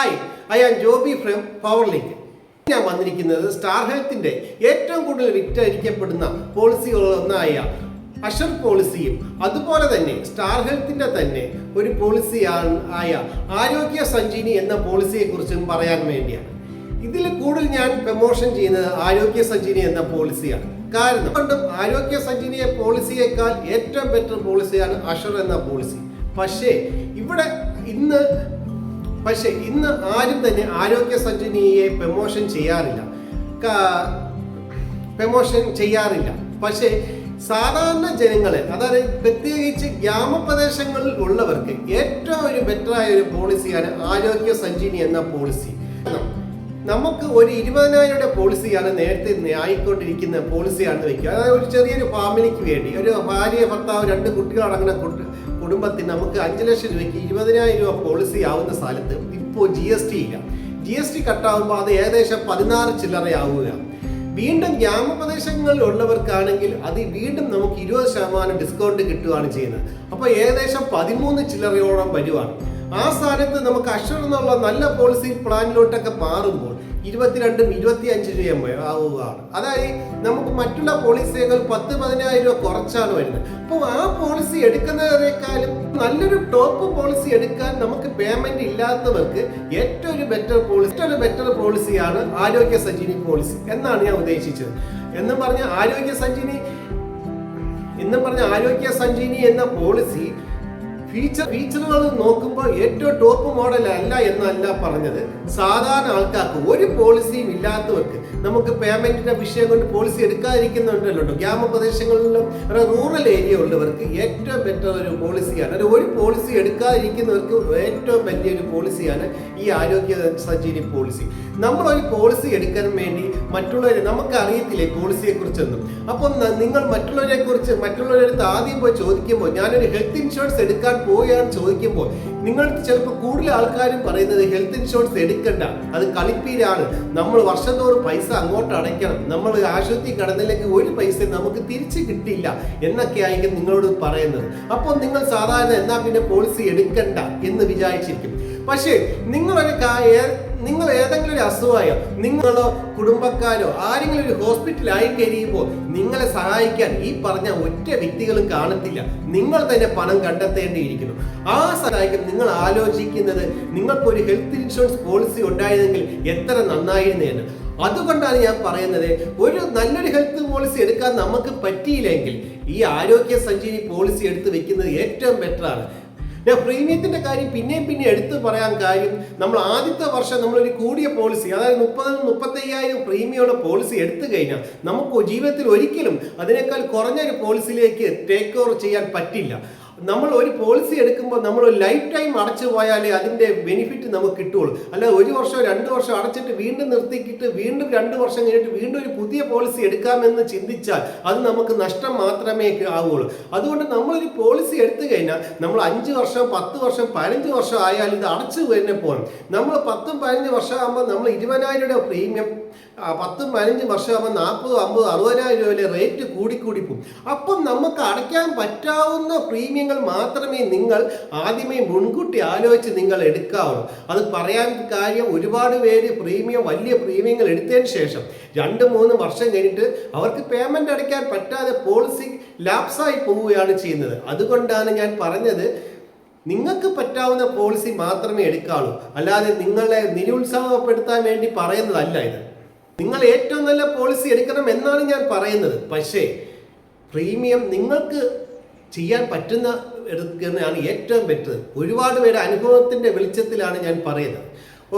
Hi I am Joby from power link ഞാൻ വന്നിരിക്കുന്നത് star ഹെൽത്തിന്റെ ഏറ്റവും കൂടുതൽ വിറ്റഴിക്കപ്പെടുന്ന പോളിസികളൊന്നായ അഷർ പോളിസിയും അതുപോലെ തന്നെ സ്റ്റാർ ഹെൽത്തിന്റെ തന്നെ ഒരു പോളിസി ആയ ആരോഗ്യ സഞ്ജീനി എന്ന പോളിസിയെക്കുറിച്ചും പറയാൻ വേണ്ടിയാണ്. ഇതിൽ കൂടുതൽ ഞാൻ പ്രമോഷൻ ചെയ്യുന്നത് ആരോഗ്യ സഞ്ജീനി എന്ന പോളിസിയാണ് കാരണം കൊണ്ടും ആരോഗ്യ സഞ്ജീനിയെ പോളിസിയേക്കാൾ ഏറ്റവും ബെറ്റർ പോളിസിയാണ് അഷർ എന്ന പോളിസി പക്ഷേ ഇവിടെ ഇന്ന് പക്ഷേ ഇന്ന് ആരും തന്നെ ആരോഗ്യ സഞ്ജനിയെ പ്രമോഷൻ ചെയ്യാറില്ല. പ്രമോഷൻ ചെയ്യാറില്ല. പക്ഷേ സാധാരണ ജനങ്ങളെ അതായത് പ്രത്യേകിച്ച് ഗ്രാമപ്രദേശങ്ങളിൽ ഉള്ളവർക്ക് ഏറ്റവും ഒരു ബെറ്ററായ ഒരു പോളിസിയാണ് ആരോഗ്യ സഞ്ജീനി എന്ന പോളിസി. നമുക്ക് ഒരു ഇരുപതിനായിരയുടെ പോളിസിയാണ് നേരത്തെ ആയിക്കൊണ്ടിരിക്കുന്ന പോളിസിയാണെന്ന് വെക്കുക. അതായത് ഒരു ചെറിയൊരു ഫാമിലിക്ക് വേണ്ടി ഒരു ഭാര്യ ഭർത്താവ് രണ്ട് കുട്ടികളടങ്ങുന്ന കുട്ടി- കുടുംബത്തിന് നമുക്ക് അഞ്ച് ലക്ഷം രൂപയ്ക്ക് ഇരുപതിനായിരം രൂപ പോളിസി ആവുന്ന സ്ഥലത്ത് ഇപ്പോൾ ജി എസ് ടി ഇല്ല. ജി എസ് ടി കട്ടാവുമ്പോൾ അത് ഏകദേശം പതിനാറ് ചില്ലറയാവുക. വീണ്ടും ഗ്രാമപ്രദേശങ്ങളിൽ ഉള്ളവർക്കാണെങ്കിൽ അത് വീണ്ടും നമുക്ക് ഇരുപത് ശതമാനം ഡിസ്കൗണ്ട് കിട്ടുകയാണ് ചെയ്യുന്നത്. അപ്പോൾ ഏകദേശം പതിമൂന്ന് ചില്ലറയോളം വരുവാണ്. ആ സ്ഥാനത്ത് നമുക്ക് അഷർ എന്നുള്ള നല്ല പോളിസി പ്ലാനിലോട്ടൊക്കെ മാറുമ്പോൾ ഇരുപത്തിരണ്ടും ഇരുപത്തി അഞ്ച് രൂപ ആവുകയാണ്. അതായത് നമുക്ക് മറ്റുള്ള പോളിസികൾ പത്ത് പതിനായിരം രൂപ കുറച്ചാണ് വരുന്നത്. അപ്പോൾ ആ പോളിസി എടുക്കുന്നതിനേക്കാളും നല്ലൊരു ടോപ്പ് പോളിസി എടുക്കാൻ നമുക്ക് പേയ്മെന്റ് ഇല്ലാത്തവർക്ക് ഏറ്റവും ഒരു ബെറ്റർ പോളിസി ഏറ്റവും ബെറ്റർ പോളിസിയാണ് ആരോഗ്യ സഞ്ജീനി പോളിസി എന്നാണ് ഞാൻ ഉദ്ദേശിച്ചത്. എന്നും പറഞ്ഞ ആരോഗ്യ സഞ്ജീനി എന്നും പറഞ്ഞ ആരോഗ്യ സഞ്ജീനി എന്ന പോളിസി ഫീച്ചർ ഫീച്ചറുകൾ നോക്കുമ്പോൾ ഏറ്റവും ടോപ്പ് മോഡൽ അല്ല എന്നല്ല പറഞ്ഞത്. സാധാരണ ആൾക്കാർക്ക് ഒരു പോളിസിയും ഇല്ലാത്തവർക്ക് നമുക്ക് പേയ്മെന്റിന്റെ വിഷയം കൊണ്ട് പോളിസി എടുക്കാതിരിക്കുന്നുണ്ടല്ലോ ഗ്രാമപ്രദേശങ്ങളിലും റൂറൽ ഏരിയ ഉള്ളവർക്ക് ഏറ്റവും ബെറ്റർ ഒരു പോളിസിയാണ് ഒരു ഒരു പോളിസി എടുക്കാതിരിക്കുന്നവർക്ക് ഏറ്റവും വലിയൊരു പോളിസിയാണ് ഈ ആരോഗ്യ സഞ്ജീവനി പോളിസി നമ്മൾ ഒരു പോളിസി എടുക്കാൻ വേണ്ടി മറ്റുള്ളവരെ നമുക്ക് അറിയത്തില്ലേ പോളിസിയെ കുറിച്ചൊന്നും അപ്പം നിങ്ങൾ മറ്റുള്ളവരെ കുറിച്ച് മറ്റുള്ളവരടുത്ത് ആദ്യം പോയി ചോദിക്കുമ്പോൾ ഞാനൊരു ഹെൽത്ത് ഇൻഷുറൻസ് എടുക്കാൻ പോവുകയാണ് ചോദിക്കുമ്പോൾ നിങ്ങൾക്ക് ചിലപ്പോൾ കൂടുതൽ ആൾക്കാരും പറയുന്നത് ഹെൽത്ത് ഇൻഷുറൻസ് എടുക്കണ്ട അത് കളിപ്പീരാണ്. നമ്മൾ വർഷം തോറും പൈസ അങ്ങോട്ട് അടയ്ക്കണം. നമ്മൾ ആശുപത്രി കടന്നില്ലെങ്കിൽ ഒരു പൈസ നമുക്ക് തിരിച്ചു കിട്ടില്ല എന്നൊക്കെ ആയിരിക്കും നിങ്ങളോട് പറയുന്നത്. അപ്പോൾ നിങ്ങൾ സാധാരണ എന്നാ പിന്നെ പോളിസി എടുക്കണ്ട എന്ന് വിചാരിച്ചിരിക്കും. പക്ഷേ നിങ്ങളൊരു നിങ്ങൾ ഏതെങ്കിലും ഒരു അസുഖമായോ നിങ്ങളോ കുടുംബക്കാരോ ആരെങ്കിലും ഒരു ഹോസ്പിറ്റലായി കഴിയുമ്പോൾ നിങ്ങളെ സഹായിക്കാൻ ഈ പറഞ്ഞ ഒറ്റ വ്യക്തികളും കാണത്തില്ല. നിങ്ങൾ തന്നെ പണം കണ്ടെത്തേണ്ടിയിരിക്കുന്നു. ആ സഹായിക്കും നിങ്ങൾ ആലോചിക്കുന്നത് നിങ്ങൾക്കൊരു ഹെൽത്ത് ഇൻഷുറൻസ് പോളിസി ഉണ്ടായിരുന്നെങ്കിൽ എത്ര നന്നായിരുന്നേന്ന് അതുകൊണ്ടാണ് ഞാൻ പറയുന്നത് ഒരു നല്ലൊരു ഹെൽത്ത് പോളിസി എടുക്കാൻ നമുക്ക് പറ്റിയില്ലെങ്കിൽ ഈ ആരോഗ്യ സഞ്ജീവി പോളിസി എടുത്ത് വെക്കുന്നത് ഏറ്റവും ബെറ്ററാണ് ഞാൻ പ്രീമിയത്തിന്റെ കാര്യം പിന്നെയും പിന്നെ എടുത്തു പറയാൻ കാര്യം നമ്മൾ ആദ്യത്തെ വർഷം നമ്മളൊരു കൂടിയ പോളിസി അതായത് മുപ്പത് മുപ്പത്തയ്യായിരം പ്രീമിയമുള്ള പോളിസി എടുത്തു കഴിഞ്ഞാൽ നമുക്ക് ജീവിതത്തിൽ ഒരിക്കലും അതിനേക്കാൾ കുറഞ്ഞൊരു പോളിസിയിലേക്ക് ടേക്ക് ഓവർ ചെയ്യാൻ പറ്റില്ല. നമ്മൾ ഒരു പോളിസി എടുക്കുമ്പോൾ നമ്മൾ ഒരു ലൈഫ് ടൈം അടച്ചു പോയാലേ അതിന്റെ ബെനിഫിറ്റ് നമുക്ക് കിട്ടുള്ളൂ അല്ല ഒരു വർഷം രണ്ട് വർഷം അടച്ചിട്ട് വീണ്ടും നിർത്തിക്കിട്ട് വീണ്ടും രണ്ട് വർഷം കഴിഞ്ഞിട്ട് വീണ്ടും ഒരു പുതിയ പോളിസി എടുക്കാമെന്ന് ചിന്തിച്ചാൽ അത് നമുക്ക് നഷ്ടം മാത്രമേ ആവുകയുള്ളൂ. അതുകൊണ്ട് നമ്മളൊരു പോളിസി എടുത്തു കഴിഞ്ഞാൽ നമ്മൾ അഞ്ച് വർഷം പത്ത് വർഷം പതിനഞ്ച് വർഷം ആയാലും ഇത് അടച്ചു തന്നെ പോകണം. നമ്മൾ പത്തും പതിനഞ്ച് വർഷം ആകുമ്പോൾ നമ്മൾ ഇരുപതിനായിരം രൂപ പ്രീമിയം പത്തും പതിനഞ്ചും വർഷമാകുമ്പോൾ നാൽപ്പതും അമ്പതും അറുപതിനായിരം രൂപയിലെ റേറ്റ് കൂടിക്കൂടി പോകും അപ്പം നമുക്ക് അടയ്ക്കാൻ പറ്റാവുന്ന പ്രീമിയങ്ങൾ മാത്രമേ നിങ്ങൾ ആദ്യമേ മുൻകൂട്ടി ആലോചിച്ച് നിങ്ങൾ എടുക്കാവുള്ളൂ. അത് പറയാൻ കാര്യം ഒരുപാട് പേര് പ്രീമിയം വലിയ പ്രീമിയങ്ങൾ എടുത്തതിന് ശേഷം രണ്ട് മൂന്ന് വർഷം കഴിഞ്ഞിട്ട് അവർക്ക് പേയ്മെന്റ് അടയ്ക്കാൻ പറ്റാതെ പോളിസി ലാപ്സായി പോവുകയാണ് ചെയ്യുന്നത്. അതുകൊണ്ടാണ് ഞാൻ പറഞ്ഞത് നിങ്ങൾക്ക് പറ്റാവുന്ന പോളിസി മാത്രമേ എടുക്കാവൂ അല്ലാതെ നിങ്ങളെ നിരുത്സാഹപ്പെടുത്താൻ വേണ്ടി പറയുന്നതല്ല ഇത്. നിങ്ങൾ ഏറ്റവും നല്ല പോളിസി എടുക്കണം എന്നാണ് ഞാൻ പറയുന്നത്. പക്ഷേ പ്രീമിയം നിങ്ങൾക്ക് ചെയ്യാൻ പറ്റുന്ന എടുക്കുന്നതാണ് ഏറ്റവും ബെറ്റർ ഒരുപാട് പേര് അനുഭവത്തിന്റെ വെളിച്ചത്തിലാണ് ഞാൻ പറയുന്നത്.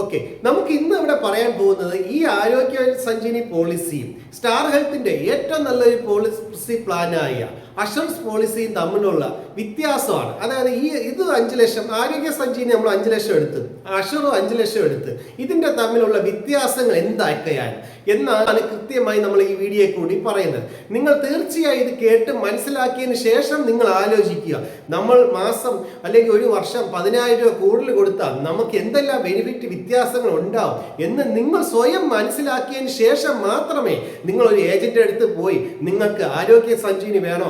ഓക്കെ നമുക്ക് ഇന്ന് ഇവിടെ പറയാൻ പോകുന്നത് ഈ ആരോഗ്യ സഞ്ജീവനി പോളിസിയും സ്റ്റാർ ഹെൽത്തിന്റെ ഏറ്റവും നല്ലൊരു പോളിസി പ്ലാനായ അഷൻസ് പോളിസിയും തമ്മിലുള്ള വ്യത്യാസമാണ്. അതായത് ഈ ഇത് അഞ്ച് ലക്ഷം ആരോഗ്യ സഞ്ജീവനി നമ്മൾ അഞ്ച് ലക്ഷം എടുത്ത് അഷറും അഞ്ച് ലക്ഷം എടുത്ത് ഇതിന്റെ തമ്മിലുള്ള വ്യത്യാസങ്ങൾ എന്തൊക്കെയാണ് എന്നാണ് കൃത്യമായി നമ്മൾ ഈ വീഡിയോ കൂടി പറയുന്നത്. നിങ്ങൾ തീർച്ചയായും ഇത് കേട്ട് മനസ്സിലാക്കിയതിന് ശേഷം നിങ്ങൾ ആലോചിക്കുക. നമ്മൾ മാസം അല്ലെങ്കിൽ ഒരു വർഷം പതിനായിരം രൂപ കൂടുതൽ കൊടുത്താൽ നമുക്ക് എന്തെല്ലാം ബെനിഫിറ്റ് വ്യത്യാസങ്ങൾ ഉണ്ടാവും എന്ന് നിങ്ങൾ സ്വയം മനസ്സിലാക്കിയതിന് ശേഷം മാത്രമേ നിങ്ങൾ ഒരു ഏജന്റ് അടുത്ത് പോയി നിങ്ങൾക്ക് ആരോഗ്യ സഞ്ജീവനി വേണോ?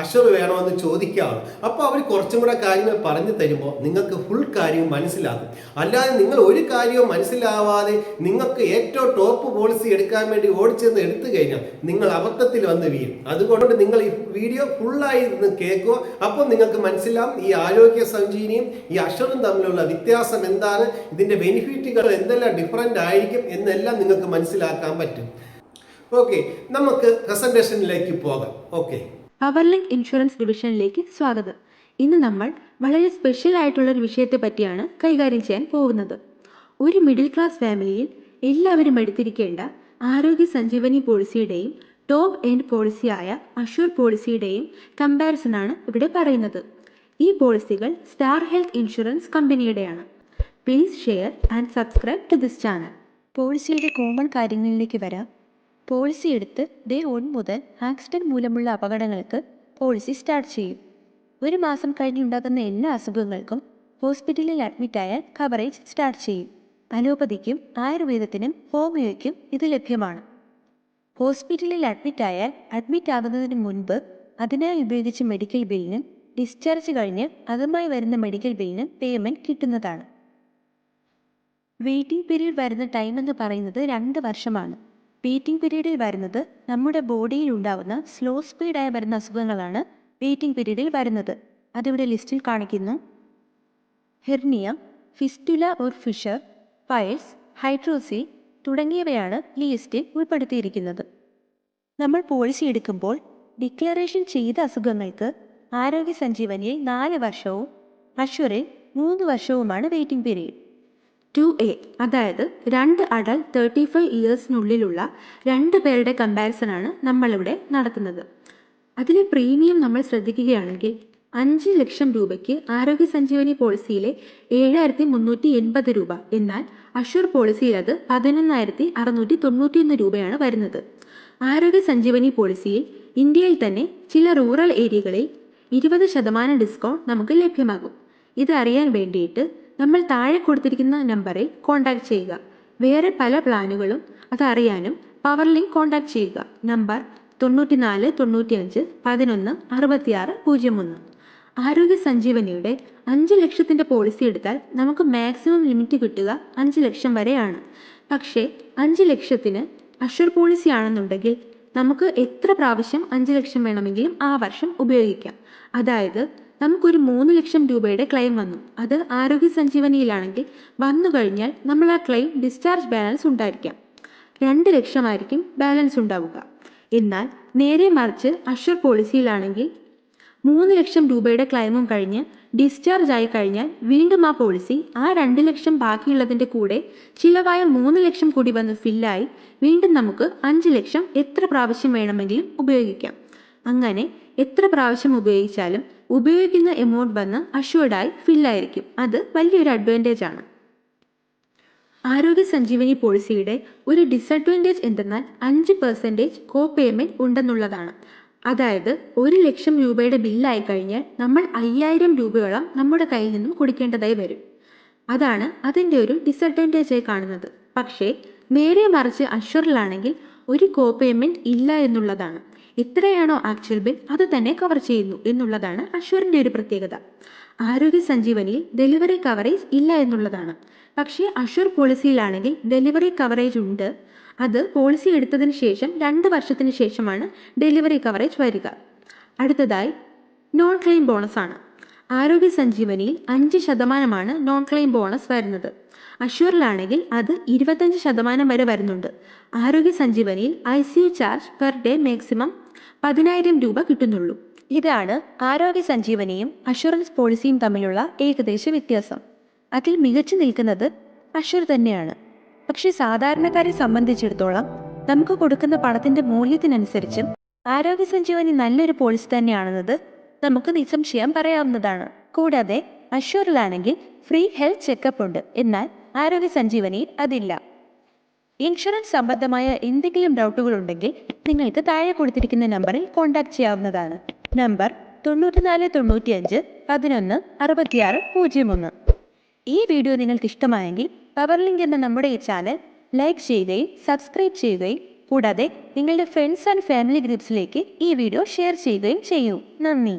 അഷർ വേണമെന്ന് ചോദിക്കാറ് അപ്പോൾ അവർ കുറച്ചും കൂടെ കാര്യങ്ങൾ പറഞ്ഞു തരുമ്പോൾ നിങ്ങൾക്ക് ഫുൾ കാര്യവും മനസ്സിലാകും. അല്ലാതെ നിങ്ങൾ ഒരു കാര്യവും മനസ്സിലാവാതെ നിങ്ങൾക്ക് ഏറ്റവും ടോപ്പ് പോളിസി എടുക്കാൻ വേണ്ടി ഓടിച്ചെന്ന് എടുത്തു കഴിഞ്ഞാൽ നിങ്ങൾ അബദ്ധത്തിൽ വന്ന് വീഴും. അതുകൊണ്ട് നിങ്ങൾ ഈ വീഡിയോ ഫുള്ളായി ഇരുന്ന് കേൾക്കുക. അപ്പോൾ നിങ്ങൾക്ക് മനസ്സിലാവും ഈ ആരോഗ്യ സഞ്ജീവിനിയും ഈ അഷറും തമ്മിലുള്ള വ്യത്യാസം എന്താണ് ഇതിന്റെ ബെനിഫിറ്റുകൾ എന്തെല്ലാം ഡിഫറന്റ് ആയിരിക്കും എന്നെല്ലാം നിങ്ങൾക്ക് മനസ്സിലാക്കാൻ പറ്റും. ഓക്കെ നമുക്ക് പ്രസന്റേഷനിലേക്ക് പോകാം. ഓക്കെ പവർലിങ്ക് ഇൻഷുറൻസ് ഡിവിഷനിലേക്ക് സ്വാഗതം. ഇന്ന് നമ്മൾ വളരെ സ്പെഷ്യൽ ആയിട്ടുള്ള ഒരു വിഷയത്തെ പറ്റിയാണ് കൈകാര്യം ചെയ്യാൻ പോകുന്നത്. ഒരു മിഡിൽ ക്ലാസ് ഫാമിലിയിൽ എല്ലാവരും എടുത്തിരിക്കേണ്ട ആരോഗ്യ സഞ്ജീവനി പോളിസിയുടെയും ടോപ്പ് എൻഡ് പോളിസിയായ അഷൂർ പോളിസിയുടെയും കമ്പാരിസൺ ആണ് ഇവിടെ പറയുന്നത്. ഈ പോളിസികൾ star health insurance കമ്പനിയുടെയാണ് please share and subscribe to this channel പോളിസിയുടെ കോമൺ കാര്യങ്ങളിലേക്ക് വരാം. പോളിസി എടുത്ത് ഡേ വൺ മുതൽ ആക്സിഡന്റ് മൂലമുള്ള അപകടങ്ങൾക്ക് പോളിസി സ്റ്റാർട്ട് ചെയ്യും. ഒരു മാസം കഴിഞ്ഞുണ്ടാകുന്ന എല്ലാ അസുഖങ്ങൾക്കും ഹോസ്പിറ്റലിൽ അഡ്മിറ്റായാൽ കവറേജ് സ്റ്റാർട്ട് ചെയ്യും. അലോപ്പതിക്കും ആയുർവേദത്തിനും ഹോമിയോയ്ക്കും ഇത് ലഭ്യമാണ്. ഹോസ്പിറ്റലിൽ അഡ്മിറ്റായാൽ അഡ്മിറ്റ് ആകുന്നതിന് മുൻപ് അതിനായി ഉപയോഗിച്ച മെഡിക്കൽ ബില്ലിനും ഡിസ്ചാർജ് കഴിഞ്ഞ് അതുമായി വരുന്ന മെഡിക്കൽ ബില്ലിനും പേയ്മെന്റ് കിട്ടുന്നതാണ്. വെയിറ്റിംഗ് പീരീഡ് വരുന്ന ടൈം എന്ന് പറയുന്നത് രണ്ട് വർഷമാണ്. വെയിറ്റിംഗ് പീരീഡിൽ വരുന്നത് നമ്മുടെ ബോഡിയിൽ ഉണ്ടാവുന്ന സ്ലോ സ്പീഡായി വരുന്ന അസുഖങ്ങളാണ് വെയിറ്റിംഗ് പീരീഡിൽ വരുന്നത്. അതിവിടെ ലിസ്റ്റിൽ കാണിക്കുന്നു. Hernia fistula or fissure piles hydrocele തുടങ്ങിയവയാണ് ഈ ലിസ്റ്റിൽ ഉൾപ്പെടുത്തിയിരിക്കുന്നത്. നമ്മൾ പോളിസി എടുക്കുമ്പോൾ ഡിക്ലറേഷൻ ചെയ്ത അസുഖങ്ങൾക്ക് ആരോഗ്യ സഞ്ജീവനിയിൽ നാല് വർഷവും അഷ്വറിൽ മൂന്ന് വർഷവുമാണ് വെയിറ്റിംഗ് പീരീഡ്. ടു എ അതായത് രണ്ട് അഡൽ തേർട്ടി ഫൈവ് ഇയേഴ്സിനുള്ളിലുള്ള രണ്ട് പേരുടെ കമ്പാരിസണാണ് നമ്മളിവിടെ നടത്തുന്നത്. അതിലെ പ്രീമിയം നമ്മൾ ശ്രദ്ധിക്കുകയാണെങ്കിൽ അഞ്ച് ലക്ഷം രൂപയ്ക്ക് ആരോഗ്യ സഞ്ജീവനി പോളിസിയിലെ ഏഴായിരത്തി മുന്നൂറ്റി എൺപത് രൂപ എന്നാൽ അഷുർ പോളിസിയിൽ അത് പതിനൊന്നായിരത്തി അറുന്നൂറ്റി തൊണ്ണൂറ്റിയൊന്ന് രൂപയാണ് വരുന്നത്. ആരോഗ്യ സഞ്ജീവനി പോളിസിയിൽ ഇന്ത്യയിൽ തന്നെ ചില റൂറൽ ഏരിയകളിൽ ഇരുപത് ശതമാനം ഡിസ്കൗണ്ട് നമുക്ക് ലഭ്യമാകും. ഇതറിയാൻ വേണ്ടിയിട്ട് നമ്മൾ താഴെ കൊടുത്തിരിക്കുന്ന നമ്പറിൽ കോൺടാക്ട് ചെയ്യുക. വേറെ പല പ്ലാനുകളും അതറിയാനും പവർ ലിങ്ക് കോൺടാക്ട് ചെയ്യുക. നമ്പർ തൊണ്ണൂറ്റിനാല് തൊണ്ണൂറ്റിയഞ്ച് പതിനൊന്ന് അറുപത്തിയാറ് പൂജ്യം ഒന്ന്. ആരോഗ്യ സഞ്ജീവനിയുടെ അഞ്ച് ലക്ഷത്തിന്റെ പോളിസി എടുത്താൽ നമുക്ക് മാക്സിമം ലിമിറ്റ് കിട്ടുക അഞ്ച് ലക്ഷം വരെയാണ്. പക്ഷേ അഞ്ച് ലക്ഷത്തിന് അഷുർ പോളിസി ആണെന്നുണ്ടെങ്കിൽ നമുക്ക് എത്ര പ്രാവശ്യം അഞ്ച് ലക്ഷം വേണമെങ്കിലും ആ വർഷം ഉപയോഗിക്കാം. അതായത് നമുക്കൊരു മൂന്ന് ലക്ഷം രൂപയുടെ ക്ലെയിം വന്നു. അത് ആരോഗ്യ സഞ്ജീവനിയിലാണെങ്കിൽ വന്നു കഴിഞ്ഞാൽ നമ്മൾ ആ ക്ലെയിം ഡിസ്ചാർജ് ബാലൻസ് ഉണ്ടായിരിക്കാം. രണ്ട് ലക്ഷമായിരിക്കും ബാലൻസ് ഉണ്ടാവുക. എന്നാൽ നേരെ മറിച്ച് അഷർ പോളിസിയിലാണെങ്കിൽ മൂന്ന് ലക്ഷം രൂപയുടെ ക്ലെയിമും കഴിഞ്ഞ് ഡിസ്ചാർജ് ആയി കഴിഞ്ഞാൽ വീണ്ടും ആ പോളിസി ആ രണ്ട് ലക്ഷം ബാക്കിയുള്ളതിന്റെ കൂടെ ചിലവായ മൂന്ന് ലക്ഷം കൂടി വന്ന് ഫില്ലായി വീണ്ടും നമുക്ക് അഞ്ച് ലക്ഷം എത്ര പ്രാവശ്യം വേണമെങ്കിലും ഉപയോഗിക്കാം. അങ്ങനെ എത്ര പ്രാവശ്യം ഉപയോഗിച്ചാലും ഉപയോഗിക്കുന്ന എമൗണ്ട് വന്ന് അഷ്വേർഡായി ഫില്ലായിരിക്കും അത് വലിയൊരു അഡ്വാന്റേജ് ആണ്. ആരോഗ്യ സഞ്ജീവനി പോളിസിയുടെ ഒരു ഡിസഡ്വാന്റേജ് എന്തെന്നാൽ അഞ്ച് പെർസെന്റേജ് കോ പേയ്മെന്റ് ഉണ്ടെന്നുള്ളതാണ്. അതായത് ഒരു ലക്ഷം രൂപയുടെ ബില്ലായി കഴിഞ്ഞാൽ നമ്മൾ അയ്യായിരം രൂപയോളം നമ്മുടെ കയ്യിൽ നിന്നും കൊടുക്കേണ്ടതായി വരും. അതാണ് അതിന്റെ ഒരു ഡിസഡ്വാന്റേജായി കാണുന്നത്. പക്ഷേ നേരെ മറിച്ച് അഷ്വറിലാണെങ്കിൽ ഒരു കോ പേയ്മെന്റ് ഇല്ല എന്നുള്ളതാണ്. എത്രയാണോ ആക്ച്വൽ ബിൽ അത് തന്നെ കവർ ചെയ്യുന്നു എന്നുള്ളതാണ് അഷ്വറിന്റെ ഒരു പ്രത്യേകത. ആരോഗ്യ സഞ്ജീവനിയിൽ ഡെലിവറി കവറേജ് ഇല്ല എന്നുള്ളതാണ്. പക്ഷേ അഷ്വർ പോളിസിയിലാണെങ്കിൽ ഡെലിവറി കവറേജ് ഉണ്ട്. അത് പോളിസി എടുത്തതിന് ശേഷം രണ്ട് വർഷത്തിന് ശേഷമാണ് ഡെലിവറി കവറേജ് വരിക. അടുത്തതായി നോൺ ക്ലെയിം ബോണസ് ആണ്. ആരോഗ്യ സഞ്ജീവനിയിൽ അഞ്ച് ശതമാനമാണ് നോൺ ക്ലെയിം ബോണസ് വരുന്നത്. അഷ്യൂറിലാണെങ്കിൽ അത് ഇരുപത്തഞ്ച് ശതമാനം വരെ വരുന്നുണ്ട്. ആരോഗ്യ സഞ്ജീവനിയിൽ I C U charge per day maximum പതിനായിരം രൂപ കിട്ടുന്നുള്ളൂ. ഇതാണ് ആരോഗ്യ സഞ്ജീവനിയും അഷുറൻസ് പോളിസിയും തമ്മിലുള്ള ഏകദേശ വ്യത്യാസം. അതിൽ മികച്ചു നിൽക്കുന്നത് അഷുർ തന്നെയാണ്. പക്ഷെ സാധാരണക്കാരെ സംബന്ധിച്ചിടത്തോളം നമുക്ക് കൊടുക്കുന്ന പണത്തിന്റെ മൂല്യത്തിനനുസരിച്ചും ആരോഗ്യ സഞ്ജീവനി നല്ലൊരു പോളിസി തന്നെയാണെന്നത് നമുക്ക് നിസ്സംശയം പറയാവുന്നതാണ്. കൂടാതെ അഷുറിലാണെങ്കിൽ ഫ്രീ ഹെൽത്ത് ചെക്കപ്പ് ഉണ്ട്. എന്നാൽ ആരോഗ്യ സഞ്ജീവനിയിൽ അതില്ല. ഇൻഷുറൻസ് സംബന്ധമായ എന്തെങ്കിലും ഡൗട്ടുകൾ ഉണ്ടെങ്കിൽ നിങ്ങൾക്ക് താഴെ കൊടുത്തിരിക്കുന്ന നമ്പറിൽ കോൺടാക്ട് ചെയ്യാവുന്നതാണ്. നമ്പർ തൊണ്ണൂറ്റിനാല് തൊണ്ണൂറ്റിയഞ്ച് പതിനൊന്ന് അറുപത്തിയാറ് പൂജ്യം ഒന്ന്. ഈ വീഡിയോ നിങ്ങൾക്ക് ഇഷ്ടമായെങ്കിൽ പവർ ലിങ്ക് എന്ന നമ്മുടെ ഈ ചാനൽ ലൈക്ക് ചെയ്യുകയും സബ്സ്ക്രൈബ് ചെയ്യുകയും കൂടാതെ നിങ്ങളുടെ ഫ്രണ്ട്സ് ആൻഡ് ഫാമിലി ഗ്രൂപ്പ്സിലേക്ക് ഈ വീഡിയോ ഷെയർ ചെയ്യുകയും ചെയ്യൂ. നന്ദി.